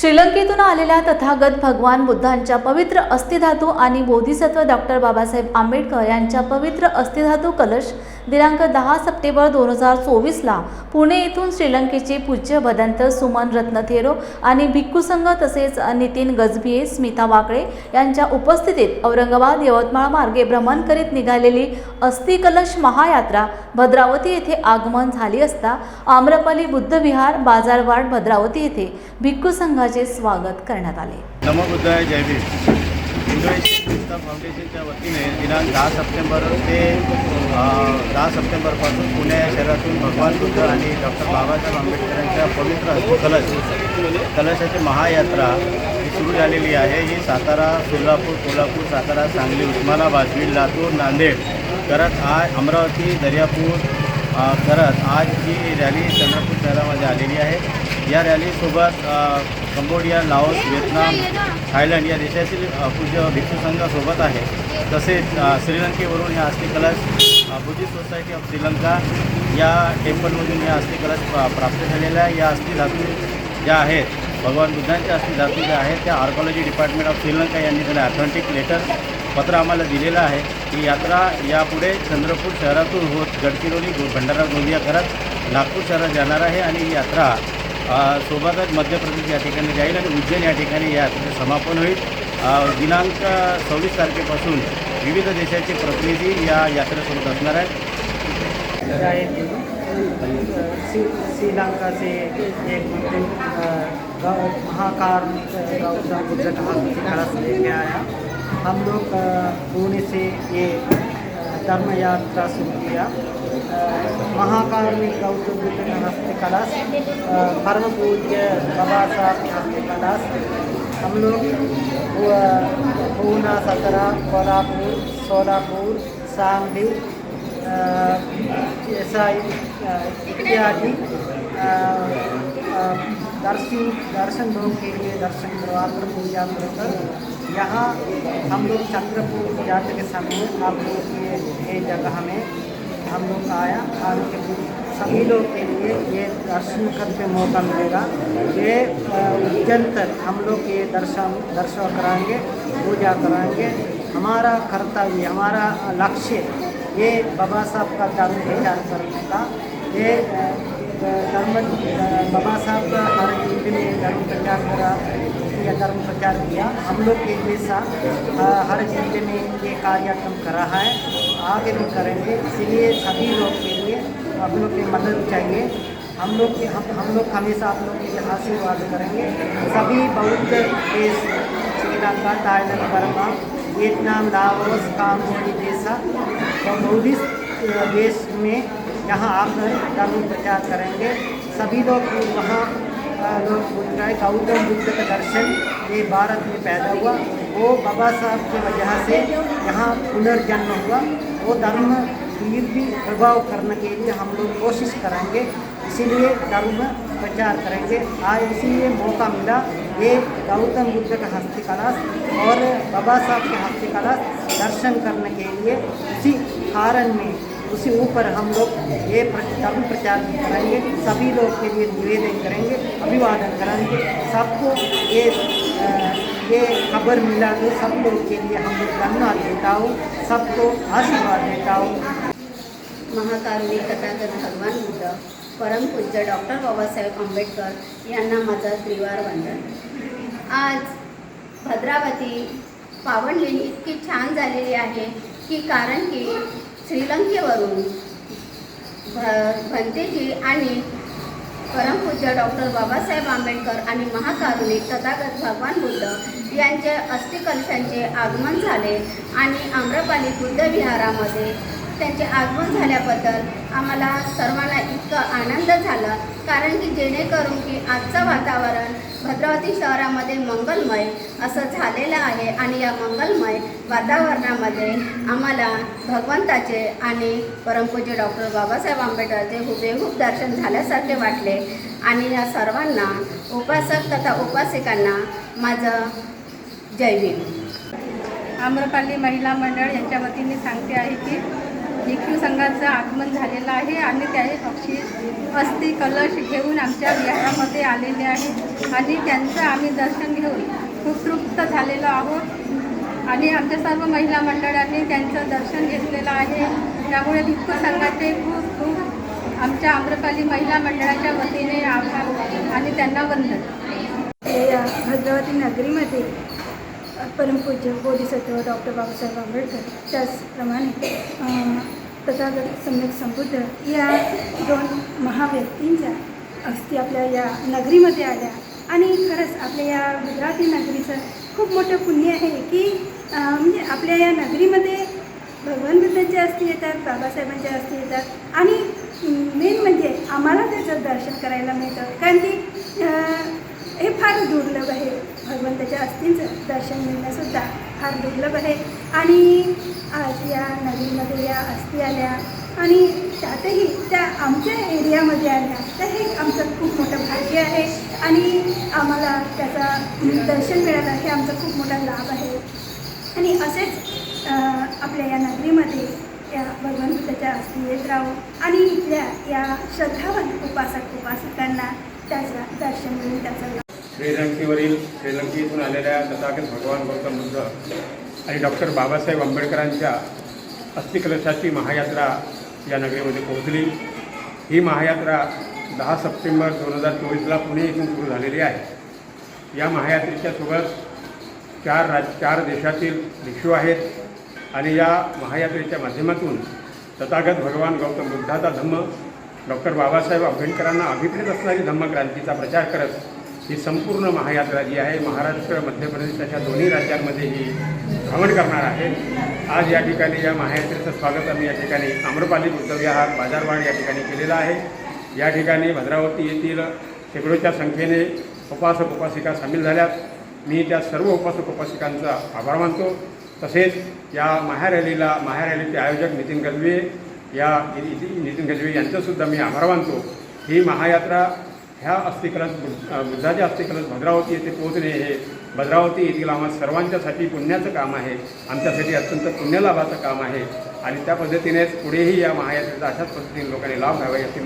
श्रीलंकेतून आलेल्या तथागत भगवान बुद्धांच्या पवित्र अस्थिधातू आणि बोधिसत्व डॉक्टर बाबासाहेब आंबेडकर यांच्या पवित्र अस्थिधातू कलश दिनांक दहा सप्टेंबर दोन हजार चोवीसला पुणे येथून श्रीलंकेचे पूज्य भदंत सुमन रत्नथेरो आणि भिक्खूसंघ तसेच नितीन गजबिये स्मिता वाकळे यांच्या उपस्थितीत औरंगाबाद यवतमाळ मार्गे भ्रमण करीत निघालेली अस्थिकलश महायात्रा भद्रावती येथे आगमन झाली असता आम्रपाली बुद्धविहार बाजारवाड भद्रावती येथे भिक्खू संघाचे स्वागत करण्यात आले. नमो फाउंडेशनच्या वतीने दिनांक दहा सप्टेंबर ते दहा सप्टेंबरपासून पुणे शहरातून भगवान बुद्ध आणि डॉक्टर बाबासाहेब आंबेडकरांच्या पवित्र कलश कलशाची महायात्रा ही सुरू झालेली आहे. ही सातारा सोलापूर कोल्हापूर सातारा सांगली उस्मानाबाद बीड लातूर नांदेड करत आज अमरावती दर्यापूर करत आज ही रॅली चंद्रपूर शहरामध्ये आलेली आहे. या रॅलीसोबत कंबोडिया लाओस व्हिएतनाम थायलंड या देशातील पूज्य भिक्षू संघासोबत आहे तसेच श्रीलंकेवरून ह्या अस्थि कलश बुद्धिस्ट सोसायटी ऑफ श्रीलंका या टेम्पलमधून या अस्थि कलश प्रा- प्राप्त झालेल्या आहे. या अस्थि धातू ज्या आहेत भगवान बुद्धांच्या अस्थि धातू ज्या आहेत त्या आर्कॉलॉजी डिपार्टमेंट ऑफ श्रीलंका यांनी त्याला अथॉन्टिक लेटर पत्र आम्हाला दिलेलं आहे ही यात्रा यापुढे चंद्रपूर शहरातून होत गडचिरोली भंडारा गोंदिया करत नागपूर शहरात जाणार आहे आणि ही यात्रा सोबतच मध्य प्रदेश या ठिकाणी जाईल आणि उज्जैन या ठिकाणी या यात्रेचं समापन होईल. दिनांक सव्वीस तारखेपासून विविध देशाचे प्रतिनिधी या यात्रेसोबत असणार आहेत. आए श्री श्रीलंका से एक महाकार गौतम बुद्ध का कलश लेके आया हम लोग पुणे से ये धर्म यात्रा शुरू किया. महाकारुणिक गौतम बुद्ध का कलश परम पूज्य बाबा साहब के हस्त कलश हम लोग पूना सतरा कोल्हापुर सोलापुर सांगली इत्यादि दर्शन दर्शन लोगों के लिए दर्शन करवा कर पूजा कर यहाँ हम लोग चंद्रपुर जाते के समय आप लोग ये जगह में हम लोग आया आने के सभी लोग के लिए ये दर्शन करके मौका मिलेगा। ये उज्जैन तक हम लोग ये दर्शन दर्शन कराएंगे पूजा कराएंगे। हमारा कर्तव्य हमारा लक्ष्य ये बाबा साहब का धर्म प्रचार करने का। ये धर्म बाबा साहब का हर जिले में धर्म प्रचार करा। धर्म प्रचार किया। हम लोग के अ, हर ज़िले में ये कार्यक्रम करा है। आगे भी करेंगे। इसलिए सभी लोग के लिए आप लोग की मदद चाहिए। हम लोग के हम हम लोग हमेशा आप लोग के आशीर्वाद करेंगे। सभी बौद्ध देश Sri Lanka Thailand Burma Vietnam Laos Cambodia जैसा और बौद्धिस्ट देश में यहाँ आकर धर्म प्रचार करेंगे। सभी लोग वहाँ लोग बोल रहे हैं गौतम बुद्ध का दर्शन ये भारत में पैदा हुआ। वो बाबा साहब की वजह से यहाँ पुनर्जन्म हुआ। वो धर्म फिर भी प्रभाव करने के लिए हम लोग कोशिश करेंगे। इसीलिए धर्म प्रचार करेंगे। आज इसीलिए मौका मिला ये गौतम बुद्ध का हस्तकला और बाबा साहब के हस्तकला दर्शन करने के लिए। उसी कारण में उसी ऊपर हम लोग ये धर्म प्रचार करेंगे सभी लोग के लिए निवेदन करेंगे अभिवादन करेंगे सबको ये ये खबर मिला तो सब लोग के लिए हम लोग धन्यवाद देता हूँ सबको आशीर्वाद देता हूँ। महाकारुणिक तथागत भगवान बुद्ध परमपूज्य डॉक्टर बाबासाहेब आंबेडकर यांना माझा त्रिवार वंदन. आज भद्रावती पावनलेणी इतकी छान झालेली आहे की कारण की श्रीलंकेवरून भ भंतेजी आणि परमपूज्य डॉक्टर बाबासाहेब आंबेडकर आणि महाकारुणिक तथागत भगवान बुद्ध यांचे अस्थिकलशांचे आगमन झाले आणि आम्रपाली बुद्ध विहारामध्ये त्यांचे आगमन झाल्याबद्दल आम्हाला सर्वांना इतकं झाला. कारण की जेणेकरून की आजचं वातावरण भद्रावती शहरामध्ये मंगलमय असं झालेलं आहे आणि या मंगलमय वातावरणामध्ये आम्हाला भगवंताचे आणि परमपूज्य डॉक्टर बाबासाहेब आंबेडकरचे हुबेहूब दर्शन झाल्यासारखे वाटले. आणि या सर्वांना उपासक तथा उपासिकांना माझं जय भीम. आम्रपाली महिला मंडळ यांच्या वतीने सांगते आहे की भिक्षू संघाचं आगमन झालेलं आहे आणि त्याही पक्षी अस्थि कलश घेऊन आमच्या विहारामध्ये आलेले आहे. आणि त्यांचं आम्ही दर्शन घेऊन खूप तृप्त झालेलो आहोत. आणि आमच्या सर्व महिला मंडळांनी त्यांचं दर्शन घेतलेलं आहे. त्यामुळे भिक्खू संघाचे खूप खूप आमच्या आम्रपाली महिला मंडळाच्या वतीने आभार आणि त्यांना वंदन. भद्रावती नगरीमध्ये परमपूज्य बोधिसत्व डॉक्टर बाबासाहेब आंबेडकर त्याचप्रमाणे तथागत सम्यक संबुद्ध. या दोन महाव्यक्तींच्या अस्थी आपल्या या नगरीमध्ये आल्या. आणि खरंच आपल्या या गुजराती नगरीचं खूप मोठं पुण्य आहे की म्हणजे आपल्या या नगरीमध्ये भगवान बुद्धांच्या अस्थी येतात बाबासाहेबांच्या अस्थी येतात. आणि मेन म्हणजे आम्हाला त्याचं दर्शन करायला मिळतं. कारण की हे फार दुर्लभ आहे भगवंताच्या अस्थींचं दर्शन मिळणंसुद्धा फार दुर्लभ आहे. आणि आज या नदीमध्ये या अस्थी आल्या. आणि त्यातही त्या आमच्या एरियामध्ये आल्या. तर हे आमचं खूप मोठं भाग्य आहे. आणि आम्हाला त्याचा दर्शन मिळालं. हे आमचा खूप मोठा लाभ आहे. आणि असेच आपल्या या नगरीमध्ये या भगवान बुद्धाच्या अस्थी येत राहू. आणि इथल्या या श्रद्धावंत उपासक उपासकांना त्याचं दर्शन मिळून त्याचा श्रीलंकेवरील श्रीलंकेतून आलेल्या तथागत भगवान गौतम बुद्ध आणि डॉक्टर बाबासाहेब आंबेडकरांच्या अस्थिकलशाची महायात्रा या नगरीमध्ये पोहोचली. ही महायात्रा दहा सप्टेंबर दोन हजार चोवीसला पुणे येथून सुरू झालेली आहे. या महायात्रेच्या सोबत चार राज चार देशातील भिक्षू आहेत आणि या महायात्रेच्या माध्यमातून तथागत भगवान गौतम बुद्धाचा धम्म डॉक्टर बाबासाहेब आंबेडकरांना अभिप्रेत असणारी धम्मक्रांतीचा प्रचार करत ही संपूर्ण महायात्रा जी आहे महाराष्ट्र मध्य प्रदेश अशा दोन्ही राज्यांमध्ये ही भ्रमण करणार आहे. आज या ठिकाणी या महायात्रेचं स्वागत आम्ही या ठिकाणी आम्रपाली बुद्धविहार बाजारवाड या ठिकाणी केलेला आहे. या ठिकाणी भद्रावती येथील शेकडोच्या संख्येने उपासक उपासिका सामील झाल्यात. मी त्या सर्व उपासक उपासिकांचा आभार मानतो. तसेच या महारॅलीला महारॅलीचे आयोजक नितीन गजवे या नितीन गजवे यांचंसुद्धा मी आभार मानतो. ही महायात्रा ह्या अस्थिकलश बुद्ध- बुद्धाच्या अस्थिकलश भद्रावती येथे पोहोचणे हे भद्रावती येथील आम्हा सर्वांच्यासाठी पुण्याचं काम आहे. आमच्यासाठी अत्यंत पुण्यलाभाचं काम आहे. आणि त्या पद्धतीनेच पुढेही या महायात्रेचा अशाच पद्धतीने लोकांनी लाभ घ्यावा याची